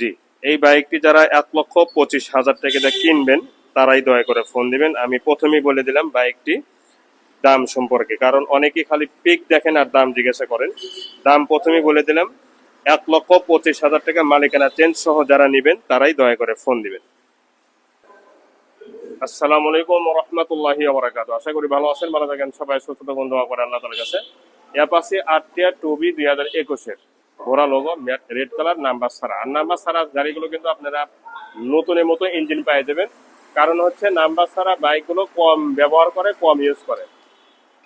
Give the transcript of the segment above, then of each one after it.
জি, এই বাইকটি যারা এক লক্ষ পঁচিশ হাজার টাকা কিনবেন, তারাই দয়া করে ফোন দিবেন। আমি প্রথমেই বলে দিলাম বাইকটি দাম সম্পর্কে, কারণ অনেকেই খালি পিক দেখেন আর দাম জিজ্ঞাসা করেন। দাম প্রথমেই বলে দিলাম, এক লক্ষ পঁচিশ হাজার টাকা মালিকানা চেঞ্জ সহ যারা নেবেন, তারাই দয়া করে ফোন দিবেন। আসসালামু আলাইকুম রহমতুল্লাহি ওবরাকাত আশা করি ভালো আছেন, ভালো থাকেন। সবাই সুস্থ বন্ধু আল্লাহ তাআলার কাছে। অ্যাপাসি আরটিআর টু বি দুই হাজার একুশের। ঘোড়া লোগো রেড কালার নাম্বার ছাড়া। আর নাম্বার ছাড়া গাড়িগুলো কিন্তু আপনারা নতুনের মতো ইঞ্জিন পেয়ে যাবেন। কারণ হচ্ছে নাম্বার ছাড়া বাইকগুলো কম ব্যবহার করে, কম ইউজ করে।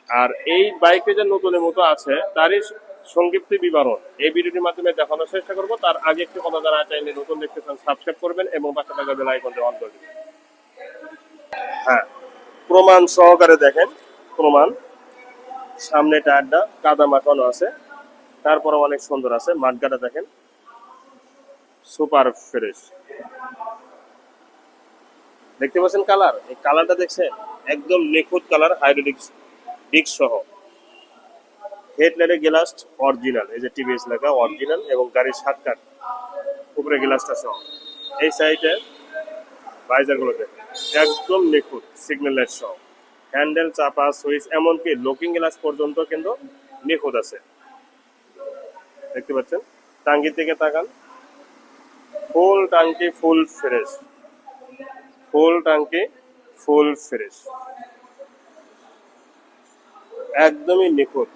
আর এই বাইকে যে নতুনের মতো আছে, তারই সংক্ষিপ্ত বিবরণ। এই ভিডিওটির মাধ্যমে দেখানোর চেষ্টা করব। তার আগে একটি কথা যারা চাইলে নতুন দেখতে চান সাবস্ক্রাইব করবেন এবং পাশে থাকা বেল আইকনটি অন করে দিবেন। হ্যাঁ প্রমাণ সহকারে দেখেন। প্রমাণ। সামনে টায়ারটা কাদা মাখানো আছে। তারপরে অনেক সুন্দর আছে মাঠগাটা দেখেন। Super fresh. দেখতে পাচ্ছেন কালার? এই কালারটা দেখছেন? একদম নিখুঁত কালার, হাইড্রোলিক ডিক সহ। হেডলাইটের গ্লাস অরিজিনাল, এই যে টিভিএস লেখা, অরিজিনাল এবং গাড়ির সাত কাঠ উপরে গ্লাসটা সহ। এই সাইডে ভাইজারগুলো দেখেন, একদম নিখুঁত, সিগন্যাল লাইট সহ। হ্যান্ডেল, চাপা, সুইচ, এমনকি লুকিং গ্লাস পর্যন্ত কিন্তু নিখুঁত আছে। দেখতে পাচ্ছেন? টাঙ্গির দিকে তাকান। ফুল টাঙ্কি, ফুল ফ্রেশ। ফুল টাঙ্কি, ফুল ফ্রেশ। একদমই নিখুঁত।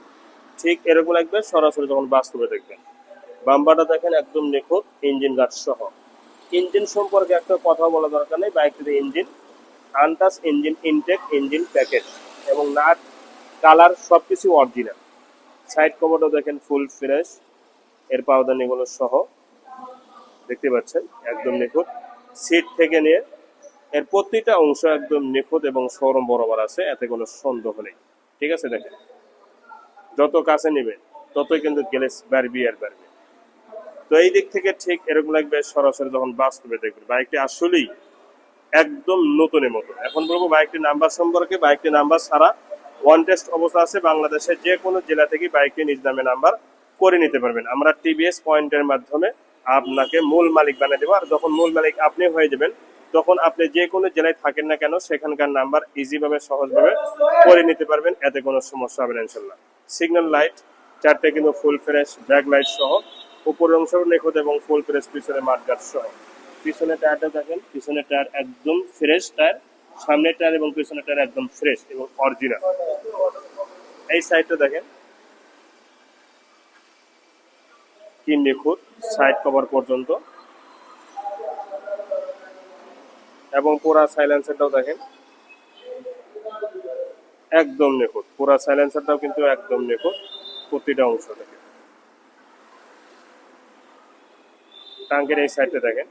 ঠিক এরকম লাগবে সরাসরি যখন বাস্তবে দেখবেন। বাম্বাটা দেখেন একদম নিখুঁত, ইঞ্জিন গার্ড সহ। ইঞ্জিন সম্পর্কে একটা কথা বলা দরকার নেই বাইকটির engine. আনটাস engine, intact engine, package. এবং নাট, কালার সব কিছু অরিজিনাল। সাইড কভারটা দেখেন ফুল ফ্রেশ। এর পাওদানিগুলো সহ, দেখতে পাচ্ছেন, একদম নিখুঁত। সিট থেকে নিয়ে এর প্রতিটা অংশ একদম নিখুঁত এবং সরম বরাবর আছে, এতে কোনো সন্দেহ নেই। ঠিক আছে, দেখেন। যত কাছে নেবে, ততই কিন্তু গ্যালেস বাড়বি আর বাড়বে। তো এই দিক থেকে ঠিক এরকম লাগবে, সরাসরি যখন বাস্তবে দেখবেন। বাইকটি আসলেই একদম নতুনের মতো। এখন বলব, বাইকটির নাম্বার সম্পর্কে, বাইকটির নাম্বার ছাড়া ওয়ান টেস্ট অবস্থা আছে। বাংলাদেশের যে কোনো জেলা থেকে বাইকটি নিজ নামে নাম্বার করে নিতে পারবেন। আমরা টিভিএস পয়েন্টের মাধ্যমে আপনাকে মূল মালিক বানিয়ে দেবো। আর যখন মূল মালিক আপনি হয়ে যাবেন, তখন আপনি যে কোনো জেলায় থাকেন না কেন, সেখানকার নাম্বার ইজিভাবে সহজভাবে করে নিতে পারবেন। এতে কোনো সমস্যা হবে না ইনশাল্লাহ সিগন্যাল লাইট চারটে কিন্তু ফুল ফ্রেশ ব্যাক লাইট সহ, উপরের অংশ নিখুঁত এবং ফুল ফ্রেশ পিছনে মাঠগাট সহ। পিছনে টায়ারটা দেখেন পিছনের টায়ার একদম ফ্রেশ টায়ার সামনের টায়ার এবং পিছনের টায়ার একদম ফ্রেশ এবং অরিজিনাল এই সাইডটা দেখেন। কি নিখুঁত সাইড কভার পর্যন্ত। এবং পুরা সাইলেন্সারটাও দেখেন। একদম নিখুঁত, পুরা সাইলেন্সারটাও কিন্তু একদম নিখুঁত, প্রতিটা অংশ থেকে টাঙ্কের এই সাইডটা দেখেন।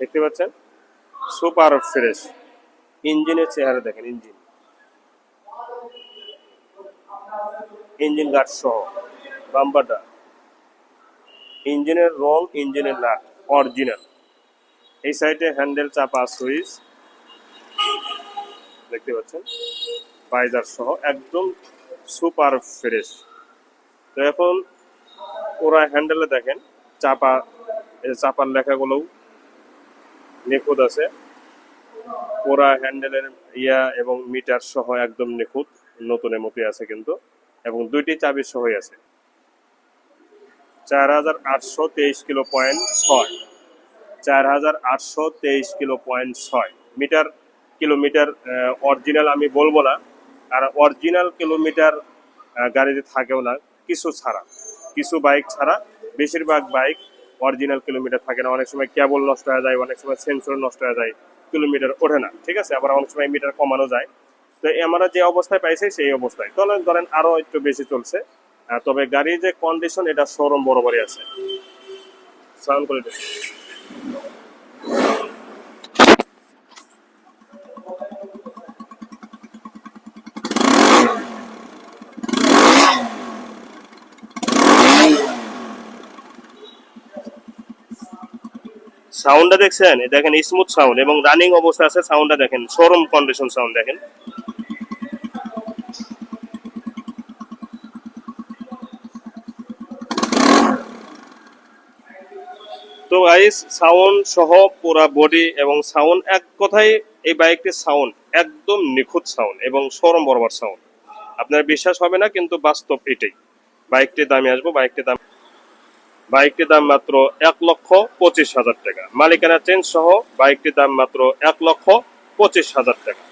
দেখতে পাচ্ছেন? সুপার ফ্রেশ ইঞ্জিনের চেহারা দেখেন, ইঞ্জিন। ইঞ্জিন গার্ড সহ, বাম্পারটা। ইঞ্জিনের রং ইঞ্জিনের নাট অরিজিনাল। এই সাইডে হ্যান্ডেল চাপা সুইচ, দেখতে পাচ্ছেন? বাইজার সহ, একদম সুপার ফ্রেশ। তো এখন ওরা হ্যান্ডেলে দেখেন, চাপা চাপার লেখাগুলোও নিখুঁত আছে। ওরা হ্যান্ডেলের ইয়া এবং মিটার সহ একদম নিখুঁত নতুনের মতোই আছে কিন্তু। এবং দুইটি চাবি সহই আছে চার হাজার আটশো তেইশ কিলো পয়েন্ট ছয়। চার হাজার আটশো তেইশ কিলো পয়েন্ট ছয়। মিটার, কিলোমিটার অরিজিনাল আমি বলব না। আর অরিজিনাল কিলোমিটার গাড়িতে থাকেও না। কিছু ছাড়া। কিছু বাইক ছাড়া। বেশিরভাগ বাইক অরিজিনাল কিলোমিটার থাকে না। অনেক সময় কেবল নষ্ট হয়ে যায়, অনেক সময় সেন্সর নষ্ট হয়ে যায়, কিলোমিটার ওঠে না। ঠিক আছে? আবার অনেক সময় মিটার কমানো যায়। তো আমরা যে অবস্থায় পাইছি, সেই অবস্থায়। তাহলে ধরেন আরও একটু বেশি চলছে। তবে গাড়ির যে কন্ডিশন এটা শোরুম বরাবরই আছে। সাউন্ড সাউন্ডটা দেখছেন? দেখেন স্মুথ সাউন্ড এবং রানিং অবস্থা আছে সাউন্ডটা দেখেন শোরুম কন্ডিশন সাউন্ড দেখেন। তো গাইস সাউন্ড সহ পুরা বডি এবং সাউন্ড এক কথায় এই বাইকটির সাউন্ড একদম নিখুঁত সাউন্ড এবং সরম বরাবর সাউন্ড আপনার বিশ্বাস হবে না, কিন্তু বাস্তব এটাই। বাইকটির দামে আসব বাইকটির দাম বাইকটির দাম মাত্র এক লক্ষ পঁচিশ হাজার টাকা। মালিকানা চেঞ্জ সহ বাইকটির দাম মাত্র এক লক্ষ পঁচিশ হাজার টাকা।